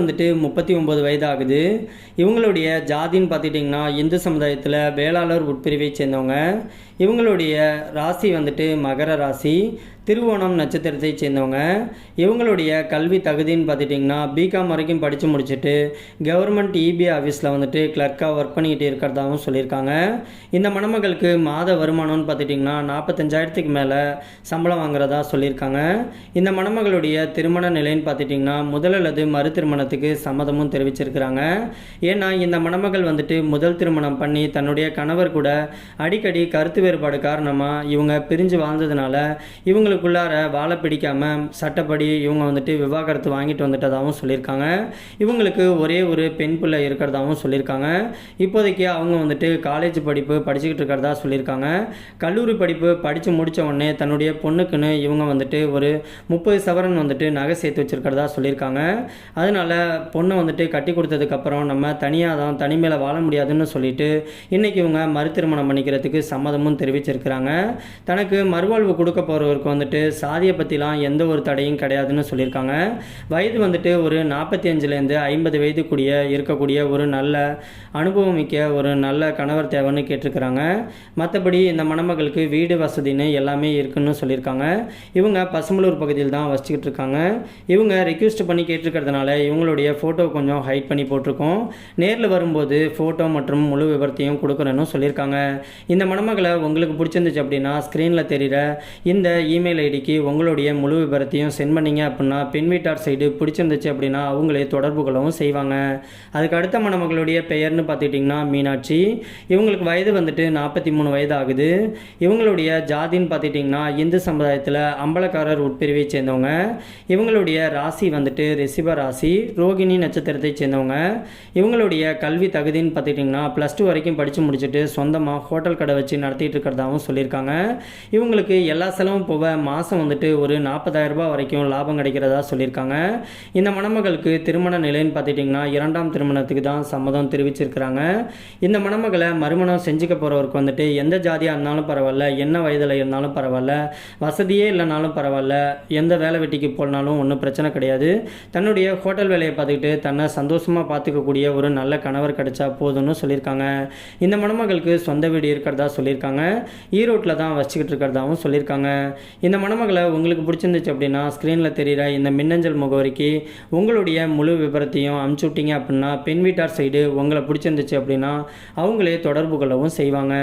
வந்துட்டு முப்பத்தி ஒம்பது வயது ஆகுது இவங்களுடைய ஜாதின்னு பார்த்துட்டிங்கன்னா இந்து சமுதாயத்தில் வேளாளர் உட்பிரிவை சேர்ந்தவங்க. இவங்களுடைய ராசி வந்துட்டு மகர ராசி திருவோணம் நட்சத்திரத்தை சேர்ந்தவங்க. இவங்களுடைய கல்வி தகுதின்னு பார்த்துட்டிங்கன்னா பிகாம் வரைக்கும் படித்து முடிச்சுட்டு கவர்மெண்ட் இபி ஆஃபீஸில் வந்துட்டு கிளர்க்காக ஒர்க் பண்ணிக்கிட்டு இருக்கிறதாகவும் சொல்லியிருக்காங்க. இந்த மணமகளுக்கு மாத வருமானம்னு பார்த்துட்டிங்கன்னா நாற்பத்தஞ்சாயிரத்துக்கு மேலே சம்பளம் வாங்குறதா சொல்லியிருக்காங்க. இந்த மணமகளுடைய திருமண நிலைன்னு பார்த்துட்டிங்கன்னா முதல் அல்லது மறு திருமணத்துக்கு சம்மதமும் தெரிவிச்சிருக்கிறாங்க. ஏன்னா இந்த மணமகள் வந்துட்டு முதல் திருமணம் பண்ணி தன்னுடைய கணவர் கூட அடிக்கடி கருத்து வேறுபாடு காரணமாக இவங்க பிரிஞ்சு வாழ்ந்ததுனால இவங்களுக்குள்ளார வாழ பிடிக்காமல் சட்டப்படி இவங்க வந்துட்டு விவாகரத்து வாங்கிட்டு வந்துட்டதாகவும் சொல்லியிருக்காங்க. இவங்களுக்கு ஒரே ஒரு பெண் பிள்ளை இருக்கிறதாகவும் சொல்லியிருக்காங்க. இப்போதைக்கு அவங்க வந்துட்டு காலேஜ் படிப்பு படிச்சுக்கிட்டு இருக்கிறதா சொல்லியிருக்காங்க. கல்லூரி படிப்பு படித்து முடித்த உடனே தன்னுடைய பொண்ணுக்குன்னு இவங்க வந்துட்டு ஒரு முப்பது சவரன் வந்துட்டு நகை சேர்த்து வச்சுருக்கிறதா சொல்லியிருக்காங்க. அதனால் பொண்ணை வந்துட்டு கட்டி கொடுத்ததுக்கப்புறம் நம்ம தனியாக தான் தனிமையில் வாழ முடியாதுன்னு சொல்லிட்டு இன்றைக்கி இவங்க மறுதிருமணம் பண்ணிக்கிறதுக்கு சம்மதமும் தெரிவிச்சிருக்கிறாங்க. தனக்கு மறுவாழ்வு கொடுக்க போகிறவருக்கு வந்துட்டு சாதியை பற்றிலாம் எந்த ஒரு தடையும் கிடையாதுன்னு சொல்லியிருக்காங்க. வயது வந்துட்டு ஒரு நாற்பத்தி அஞ்சுலேருந்து ஐம்பது வயதுக்குடிய இருக்கக்கூடிய ஒரு நல்ல அனுபவம் மிக்க ஒரு நல்ல கணவர் தேவைன்னு கேட்டிருக்கிறாங்க. மற்றபடி இந்த மணமகளுக்கு வீடு வசதின்னு எல்லாமே இருக்குன்னு சொல்லியிருக்காங்க. இவங்க பசுமலூர் பகுதியில் தான் வசிச்சுக்கிட்டு இருக்காங்க. இவங்க ரிக்வெஸ்ட் பண்ணி கேட்டிருக்கிறதுனால உங்களுடைய ஃபோட்டோ கொஞ்சம் ஹைட் பண்ணி போட்டிருக்கோம். நேரில் வரும்போது ஃபோட்டோ மற்றும் முழு விவரத்தையும் கொடுக்குறேன்னு சொல்லியிருக்காங்க. இந்த மணமகளை உங்களுக்கு பிடிச்சிருந்துச்சு அப்படின்னா ஸ்க்ரீனில் தெரிகிற இந்த இமெயில் ஐடிக்கு உங்களுடைய முழு விவரத்தையும் சென்ட் பண்ணீங்க அப்படின்னா பெண் வீட்டார் சைடு பிடிச்சிருந்துச்சு அப்படின்னா அவங்களே தொடர்பு கொள்ளவும் செய்வாங்க. அதுக்கு அடுத்த மணமகளுடைய பெயர்னு பார்த்துக்கிட்டிங்கன்னா மீனாட்சி. இவங்களுக்கு வயது வந்துட்டு நாற்பத்தி மூணு வயது ஆகுது. இவங்களுடைய ஜாதின்னு பார்த்துட்டிங்கன்னா இந்து சமுதாயத்தில் அம்பலக்காரர் உட்பிரிவை சேர்ந்தவங்க. இவங்களுடைய ராசி வந்துட்டு ரிஷிப ராசி. ரோகிணி நட்சத்திரத்தை சேர்ந்தவங்க. இவங்களுடைய கல்வி தகுதின்னு பார்த்துட்டிங்கன்னா ப்ளஸ் டூ வரைக்கும் படித்து முடிச்சுட்டு சொந்தமாக ஹோட்டல் கடை வச்சு நடத்திட்டு இருக்கிறதாகவும் சொல்லியிருக்காங்க. இவங்களுக்கு எல்லா செலவும் போக மாதம் வந்துட்டு ஒரு 40000 ரூபாய் வரைக்கும் லாபம் கிடைக்கிறதா சொல்லியிருக்காங்க. இந்த மணமகளுக்கு திருமண நிலைன்னு பார்த்துட்டிங்கன்னா இரண்டாம் திருமணத்துக்கு தான் சம்மதம் தெரிவிச்சிருக்கிறாங்க. இந்த மணமகளை மறுமணம் செஞ்சுக்க போகிறவருக்கு வந்துட்டு எந்த ஜாதியாக இருந்தாலும் பரவாயில்ல என்ன வயதில் இருந்தாலும் பரவாயில்ல வசதியே இல்லைனாலும் பரவாயில்ல எந்த வேலை வெட்டிக்கு போனாலும் ஒன்றும் பிரச்சனை கிடையாது. தன்னுடைய ஹோட்டல் வேலையை பார்த்துக்கிட்டு தன்னை சந்தோஷமாக பார்த்துக்கக்கூடிய ஒரு நல்ல கணவர் கிடைச்சா போதும்னு சொல்லியிருக்காங்க. இந்த மணமகளுக்கு சொந்த வீடு இருக்கிறதா சொல்லியிருக்காங்க. ஈரோட்டில் தான் வச்சுக்கிட்டு இருக்கிறதாவும் சொல்லியிருக்காங்க. இந்த மணமகளை உங்களுக்கு பிடிச்சிருந்துச்சு அப்படின்னா ஸ்க்ரீனில் தெரிகிற இந்த மின்னஞ்சல் முகவரிக்கு உங்களுடைய முழு விபரத்தையும் அனுப்பிச்சு விட்டீங்க அப்படின்னா பெண் வீட்டார் சைடு உங்களை பிடிச்சிருந்துச்சு அப்படின்னா அவங்களே தொடர்பு கொள்ளவும் செய்வாங்க.